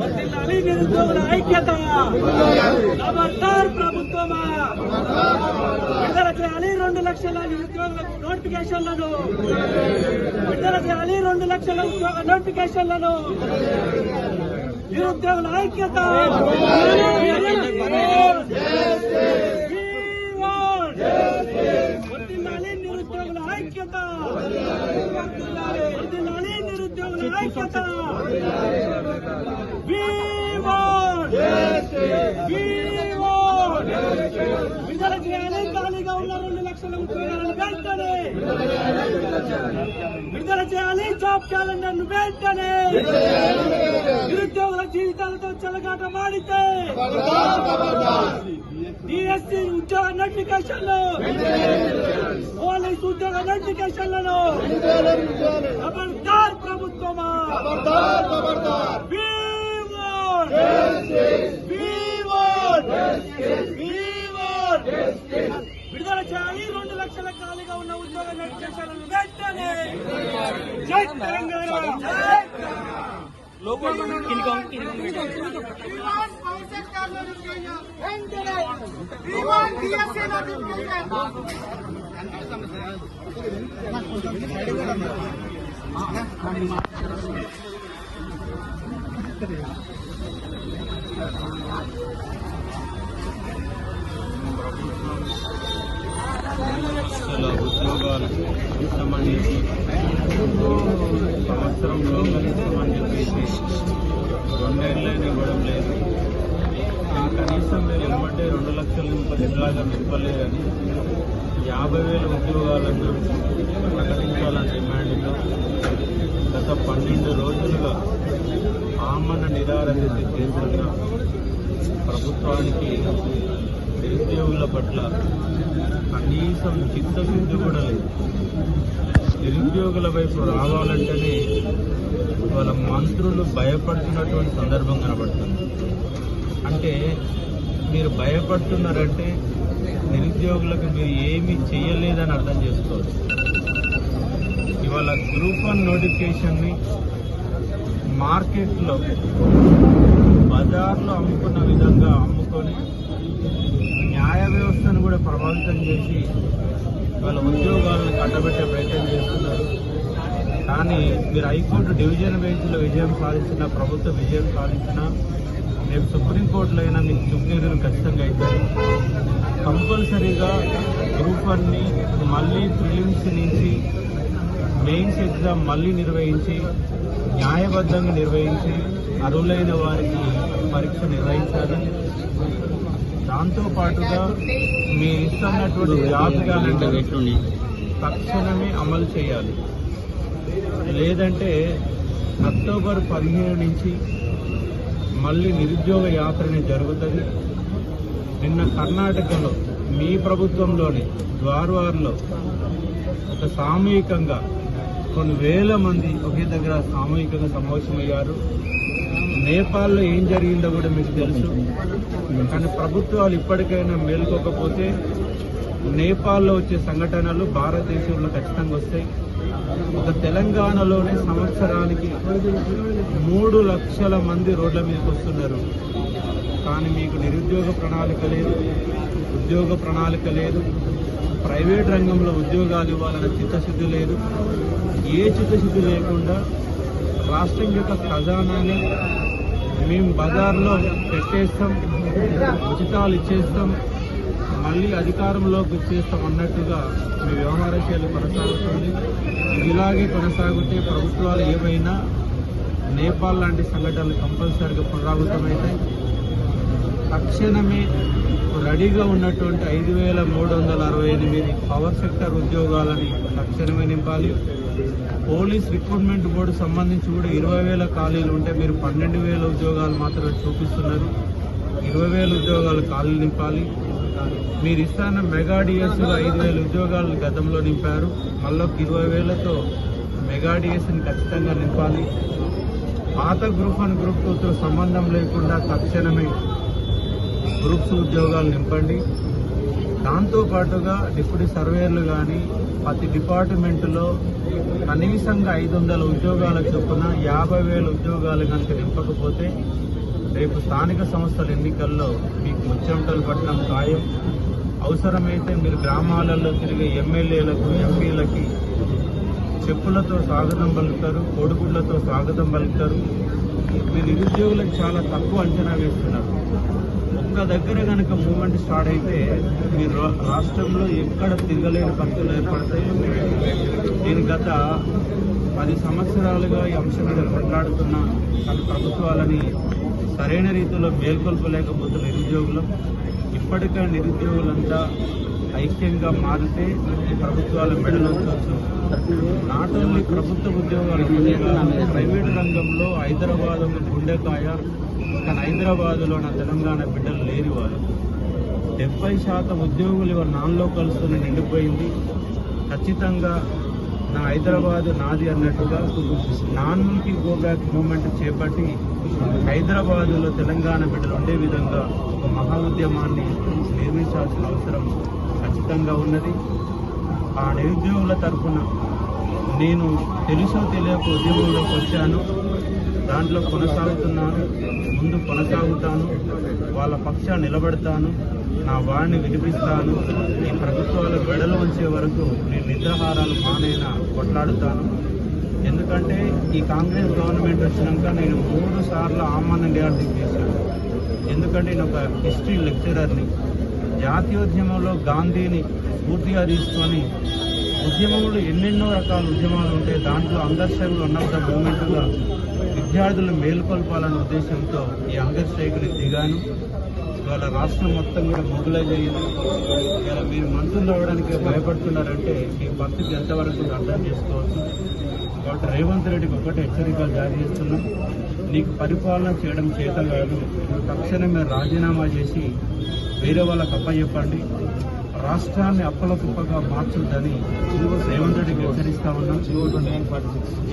వర్ధిల్లాలి నిరుద్యోగుల ఐక్యత ఖబర్దార్ ప్రభుత్వమా విడుదల చేయాలి రెండు లక్షల నిరుద్యోగులకు నోటిఫికేషన్లను విడుదల చేయాలి రెండు లక్షల ఉద్యోగ నోటిఫికేషన్లను నిరుద్యోగుల ఐక్యత నిరుద్యోగుల ఐక్యత నిరుద్యోగుల ఐక్యత We want We want విడుదల చేయాలి ఖాళీగా ఉన్న రెండు లక్షల ఉద్యోగాలను వెంటనే! విడుదల చేయాలి జాబ్ క్యాలెండర్ను వెంటనే! నిరుద్యోగుల జీవితాలతో చెలగాట మాడితే! డిఎస్సి ఉద్యోగ నోటిఫికేషన్లు! పోలీస్ ఉద్యోగ నోటిఫికేషన్లను ఖబర్దార్ ప్రభుత్వమా We want We want We want విడుదల చేయాలి రెండు లక్షల ఖాళీగా ఉన్న ఉద్యోగ నోటిఫికేషన్లను వెంటనే జై తెలంగాణ జై లక్షల ఉద్యోగాలు ఇస్తామని సంవత్సరం లోపల ఇస్తామని చెప్పేసి రెండేళ్ళైనా ఇవ్వడం లేదు. కనీసం మీరు ఇవ్వమంటే రెండు లక్షలు పదిలాగా ఎట్లాగా నింపలేదని యాభై వేల ఉద్యోగాలను ప్రకటించాలని డిమాండ్తో గత పన్నెండు రోజులుగా ఆమరణ నిరారణ కేంద్రంగా ప్రభుత్వానికి నిరుద్యోగుల పట్ల కనీసం చిత్తశుద్ధి కూడా లేదు. నిరుద్యోగుల వైపు రావాలంటేనే వాళ్ళ మంత్రులు భయపడుతున్నటువంటి సందర్భం కనబడుతుంది. అంటే మీరు భయపడుతున్నారంటే నిరుద్యోగులకు మీరు ఏమీ చేయలేదని అర్థం చేసుకోవచ్చు. ఇవాళ గ్రూప్ వన్ నోటిఫికేషన్ని మార్కెట్లో బజార్లో అమ్ముకున్న విధంగా బలవంతం చేసి వాళ్ళ ఉద్యోగాలను కట్టబెట్టే ప్రయత్నం చేస్తున్నారు. కానీ మీరు హైకోర్టు డివిజన్ బెంచ్లో విజయం సాధించిన ప్రభుత్వ విజయం సాధించిన రేపు సుప్రీంకోర్టులో అయినా మీకు చుక్కీరులు ఖచ్చితంగా అవుతారు కంపల్సరీగా గ్రూప్ వన్ని మళ్ళీ ప్రిలిమ్స్ నుంచి మెయిన్స్ ఎగ్జామ్ మళ్ళీ నిర్వహించి న్యాయబద్ధంగా నిర్వహించి అర్హులైన వారికి పరీక్ష నిర్వహించాలి. దాంతో పాటుగా మీరు ఇస్తున్నటువంటి జాబ్ క్యాలెండర్ తక్షణమే అమలు చేయాలి. లేదంటే అక్టోబర్ పదిహేను నుంచి మళ్ళీ నిరుద్యోగ యాత్రని జరుగుతుంది. నిన్న కర్ణాటకలో మీ ప్రభుత్వంలోని ద్వారవారిలో ఒక సామూహికంగా కొన్ని వేల మంది ఒకే దగ్గర సామూహికంగా సమావేశమయ్యారు నేపాల్లో ఏం జరిగిందో కూడా మీకు తెలుసు. కానీ ప్రభుత్వాలు ఇప్పటికైనా మేల్కోకపోతే నేపాల్లో వచ్చే సంఘటనలు భారతదేశంలో ఖచ్చితంగా వస్తాయి. ఒక తెలంగాణలోనే సంవత్సరానికి మూడు లక్షల మంది రోడ్ల మీదకి వస్తున్నారు. కానీ మీకు నిరుద్యోగ ప్రణాళిక లేదు ఉద్యోగ ప్రణాళిక లేదు ప్రైవేట్ రంగంలో ఉద్యోగాలు ఇవ్వాలన్న చిత్తశుద్ధి లేదు. ఏ చిత్తశుద్ధి లేకుండా రాష్ట్రం యొక్క ఖజానాని మేము బజార్లో పెట్టేస్తాం ఉచితాలు ఇచ్చేస్తాం మళ్ళీ అధికారంలోకి వచ్చేస్తాం అన్నట్టుగా మీ వ్యవహార శైలి కొనసాగుతుంది. ఇలాగే కొనసాగితే ప్రభుత్వాలు ఏమైనా నేపాల్ లాంటి సంఘటనలు కంపల్సరీగా పునరావృతమవుతాయి. తక్షణమే రెడీగా ఉన్నటువంటి ఐదు వేల మూడు వందల అరవై ఎనిమిది పవర్ సెక్టర్ ఉద్యోగాలని తక్షణమే నింపాలి. పోలీస్ రిక్రూట్మెంట్ బోర్డు సంబంధించి కూడా ఇరవై వేల ఖాళీలు ఉంటే మీరు పన్నెండు వేల ఉద్యోగాలు మాత్రమే చూపిస్తున్నారు. ఇరవై వేల ఉద్యోగాలు ఖాళీలు నింపాలి. మీరు ఇస్తాన మెగా ఐదు వేల ఉద్యోగాలు గతంలో నింపారు. మళ్ళీ ఇరవై వేలతో మెగా డిఎస్ని ఖచ్చితంగా నింపాలి. పాత గ్రూప్ అండ్ గ్రూప్ టూతో సంబంధం లేకుండా తక్షణమే గ్రూప్స్ ఉద్యోగాలు నింపండి. దాంతో పాటుగా డిప్యూటీ సర్వేయర్లు కానీ ప్రతి డిపార్ట్మెంట్లో కనీసంగా ఐదు వందల ఉద్యోగాల చొప్పున యాభై వేల ఉద్యోగాలు కనుక నింపకపోతే రేపు స్థానిక సంస్థల ఎన్నికల్లో మీకు ముచ్చెమటలు పట్టడం ఖాయం. అవసరమైతే మీరు గ్రామాలలో తిరిగే ఎమ్మెల్యేలకు ఎంపీలకి చెప్పులతో స్వాగతం పలుకుతారు కోడిగుడ్లతో స్వాగతం పలుకుతారు. మీరు నిరుద్యోగులకు చాలా తక్కువ అంచనా వేస్తున్నారు. ఒక్క దగ్గర కనుక మూమెంట్ స్టార్ట్ అయితే మీరు రా- రాష్ట్రంలో ఎక్కడ తిరగలేని పరిస్థితులు ఏర్పడతాయి? నేను గత పది సంవత్సరాలుగా ఈ అంశం మీద కొట్లాడుతున్న. కానీ ప్రభుత్వాలని సరైన రీతిలో మేల్కొల్పలేకపోతున్న నిరుద్యోగులు. ఇప్పటికే నిరుద్యోగులంతా ఐక్యంగా మారితే ఈ ప్రభుత్వాల మెడలొచ్చు నాట్ ఓన్లీ ప్రభుత్వ ఉద్యోగాలు ప్రైవేట్ రంగంలో హైదరాబాద్ గుండెకాయ. కానీ హైదరాబాద్లో నా తెలంగాణ బిడ్డలు లేని వారు డెబ్బై శాతం ఉద్యోగులు ఇవాళ నాన్ లోకల్స్తోనే నిండిపోయింది. ఖచ్చితంగా నా హైదరాబాద్ నాది అన్నట్టుగా నాన్కి గో బ్యాక్ మూమెంట్ చేపట్టి హైదరాబాదులో తెలంగాణ బిడ్డలు ఉండే విధంగా ఒక మహా ఉద్యమాన్ని నిర్మించాల్సిన అవసరం ఖచ్చితంగా ఉన్నది. ఆ నిరుద్యోగుల తరఫున నేను తెలుసో తెలియక ఉద్యమంలోకి వచ్చాను. దాంట్లో కొనసాగుతున్నాను. ముందు కొనసాగుతాను వాళ్ళ పక్ష నిలబడతాను నా వాడిని వినిపిస్తాను ఈ ప్రభుత్వాలు వెడలు వచ్చే వరకు నేను నిద్రాహారాలు మానైనా కొట్లాడుతాను. ఎందుకంటే ఈ కాంగ్రెస్ గవర్నమెంట్ వచ్చినాక నేను మూడు సార్లు ఆహ్వాన నిరార్థం చేశాను. ఎందుకంటే నేను ఒక హిస్టరీ లెక్చరర్ని. జాతీయోద్యమంలో గాంధీని స్ఫూర్తిగా తీసుకొని ఉద్యమంలో ఎన్నెన్నో రకాల ఉద్యమాలు ఉంటాయి దాంట్లో అంగర్షకులు వన్ ఆఫ్ ద మూమెంట్గా విద్యార్థులు మేలుకొల్పాలనే ఉద్దేశంతో ఈ అంగర్ దిగాను. ఇవాళ రాష్ట్రం మొత్తం కూడా మొబిలైజ్ అయ్యింది ఇలా మీరు మంత్రులు అవ్వడానికి భయపడుతున్నారంటే మీ పరిస్థితి ఎంతవరకు అర్థం చేసుకోవచ్చు. కాబట్టి రేవంత్ రెడ్డికి ఒకటి హెచ్చరికలు జారీ చేస్తున్నాం. నీకు పరిపాలన చేయడం చేత కాదు తక్షణమే రాజీనామా చేసి వేరే వాళ్ళకి అప్పచెప్పండి. రాష్ట్రాన్ని అప్పల కుప్పగా మార్చొద్దని రేవంత్ రెడ్డికి హెచ్చరిస్తా ఉన్నాం.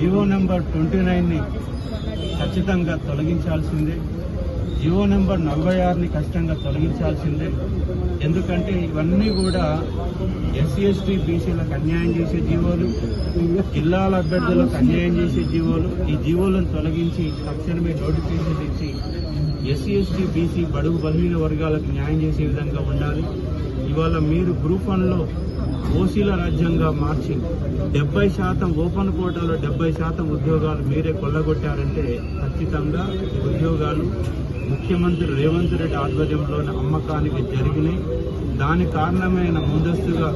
జీవో నెంబర్ ట్వంటీ నైన్ని ఖచ్చితంగా తొలగించాల్సిందే. జీవో నెంబర్ నలభై ఆరుని ఖచ్చితంగా తొలగించాల్సిందే. ఎందుకంటే ఇవన్నీ కూడా ఎస్సీ ఎస్టీ బీసీలకు అన్యాయం చేసే జీవోలు జిల్లాల అభ్యర్థులకు అన్యాయం చేసే జీవోలు. ఈ జీవోలను తొలగించి తక్షణమే నోటిఫికేషన్ ఇచ్చి ఎస్సీ ఎస్టీ బీసీ బడుగు బలహీన వర్గాలకు న్యాయం చేసే విధంగా ఉండాలి. ఇవాళ మీరు గ్రూప్ వన్లో ఓసీల రాజ్యంగా మార్చి డెబ్బై శాతం ఓపెన్ కోటాలో డెబ్బై శాతం ఉద్యోగాలు మీరే కొల్లగొట్టారంటే ఖచ్చితంగా ఉద్యోగాలు ముఖ్యమంత్రి రేవంత్ రెడ్డి ఆధ్వర్యంలోని అమ్మకానికి జరిగినాయి. దాని కారణమైన ముందస్తుగా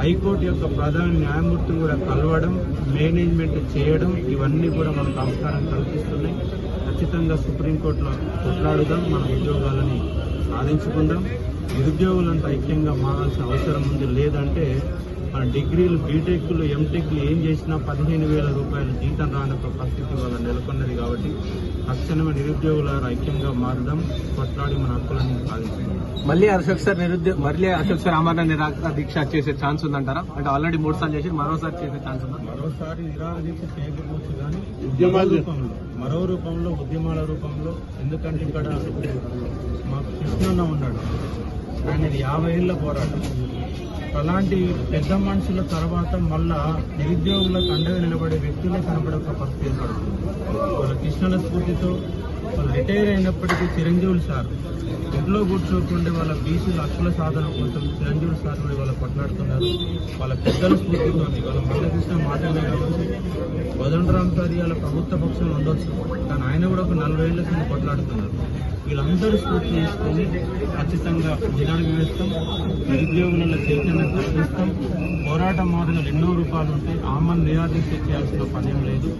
హైకోర్టు యొక్క ప్రధాన న్యాయమూర్తిని కూడా కలవడం మేనేజ్మెంట్ చేయడం ఇవన్నీ కూడా మనకు ఆస్కారం కల్పిస్తున్నాయి. ఖచ్చితంగా సుప్రీంకోర్టులో కొట్లాడుదాం మన ఉద్యోగాలని సాధించుకుందాం. నిరుద్యోగులంతా ఐక్యంగా మారాల్సిన అవసరం ఉంది. లేదంటే మన డిగ్రీలు బీటెక్లు ఎంటెక్లు ఏం చేసినా పదిహేను వేల రూపాయల జీతం రాని ఒక పరిస్థితి వాళ్ళ నెలకొన్నది కాబట్టి తక్షణమే నిరుద్యోగుల ఐక్యంగా మారడం కొట్లాడి మన హక్కులను సాధించుకుందాం. మళ్ళీ అశోక్ సార్ నిరుద్యోగ మళ్ళీ అశోక్ సార్ ఆమరణ నిరాకరణ దీక్ష చేసే ఛాన్స్ ఉందంటారా? అంటే ఆల్రెడీ మూడు సార్లు చేసి మరోసారి చేసే ఛాన్స్ ఉందా? మరోసారి నిరాహార దీక్ష చేయకపోవచ్చు కానీ ఉద్యమాల రూపంలో. మరో రూపంలో ఉద్యమాల రూపంలో ఎందుకంటే ఇక్కడ మాకు కృష్ణన్న ఉన్నాడు. ఆయన యాభై ఏళ్ళ పోరాటం. అలాంటి పెద్ద మనుషుల తర్వాత మళ్ళా నిరుద్యోగులకు అండగా నిలబడే వ్యక్తులే కనబడే ఒక పరిస్థితి ఏర్పడుతుంది. వాళ్ళ కృష్ణుల స్ఫూర్తితో రిటైర్ అయినప్పటికీ చిరంజీవులు సార్ ఇంట్లో కూర్చోకుండా వాళ్ళ బీసీ హక్కుల సాధన కోసం చిరంజీవులు సార్ కూడా వాళ్ళు కొట్లాడుతున్నారు. వాళ్ళ పెద్దల స్ఫూర్తితో వాళ్ళ మల్లకృష్ణ మాటలే కాబట్టి కోదండరామ్ సార్ వాళ్ళ ప్రభుత్వ పక్షంలో ఉండొచ్చు. కానీ ఆయన కూడా ఒక నలభై ఏళ్ళ కింద కొట్లాడుతున్నారు. వీళ్ళందరూ స్ఫూర్తి తీసుకొని ఖచ్చితంగా నిజానికి వేస్తాం నిరుద్యోగులలో చైతన్యం కల్పిస్తాం పోరాట మార్గాలు ఎన్నో రూపాలు ఉంటాయి. ఆమెను నిరాదీక్ష చేయాల్సిన పనేం లేదు.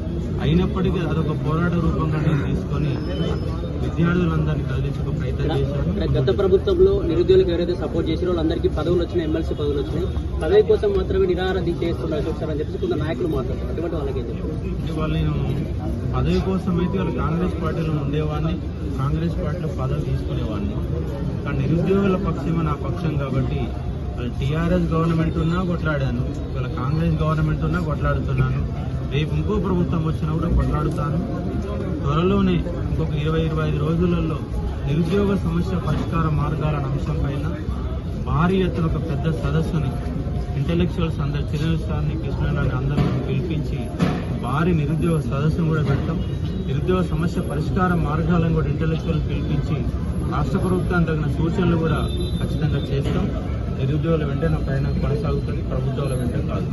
అయినప్పటికీ అదొక పోరాట రూపంగా నేను తీసుకొని విద్యార్థులందరినీ కదిలించక ప్రయత్నం చేశాను గత ప్రభుత్వంలో నిరుద్యోగులకు ఎవరైతే సపోర్ట్ చేసారో వాళ్ళందరికీ పదవులు వచ్చినాయి ఎమ్మెల్సీ పదవులు వచ్చినాయి. పదవి కోసం మాత్రమే నిరాహార దీక్ష చేస్తున్నారు సార్ అని చెప్పేసి కొంత నాయకులు మాట్లాడతారు అటువంటి వాళ్ళకి ఏం ఇవాళ నేను పదవి కోసం అయితే వాళ్ళు కాంగ్రెస్ పార్టీలో ఉండేవాడిని కాంగ్రెస్ పార్టీలో పదవి తీసుకునేవాడిని. కానీ నిరుద్యోగుల పక్షమే నా పక్షం కాబట్టి వాళ్ళు టీఆర్ఎస్ గవర్నమెంట్ ఉన్నా కొట్లాడాను ఇవాళ కాంగ్రెస్ గవర్నమెంట్ ఉన్నా కొట్లాడుతున్నాను. రేపు ఇంకో ప్రభుత్వం వచ్చినా కూడా కొట్లాడుతాను. త్వరలోనే ఇంకొక ఇరవై ఇరవై ఐదు రోజులలో నిరుద్యోగ సమస్య పరిష్కార మార్గాల అంశంపైన భారీ ఎత్తున ఒక పెద్ద సదస్సుని ఇంటలెక్చువల్స్ అందరు చిరు కృష్ణారాన్ని అందరూ పిలిపించి భారీ నిరుద్యోగ సదస్సును కూడా పెడతాం నిరుద్యోగ సమస్య పరిష్కార మార్గాలను కూడా ఇంటలెక్చువల్ పిలిపించి రాష్ట్ర ప్రభుత్వానికి తగిన సూచనలు కూడా ఖచ్చితంగా చేస్తాం. నిరుద్యోగుల వెంటనే పైన కొనసాగుతుంది. ప్రభుత్వాల వెంటనే కాదు.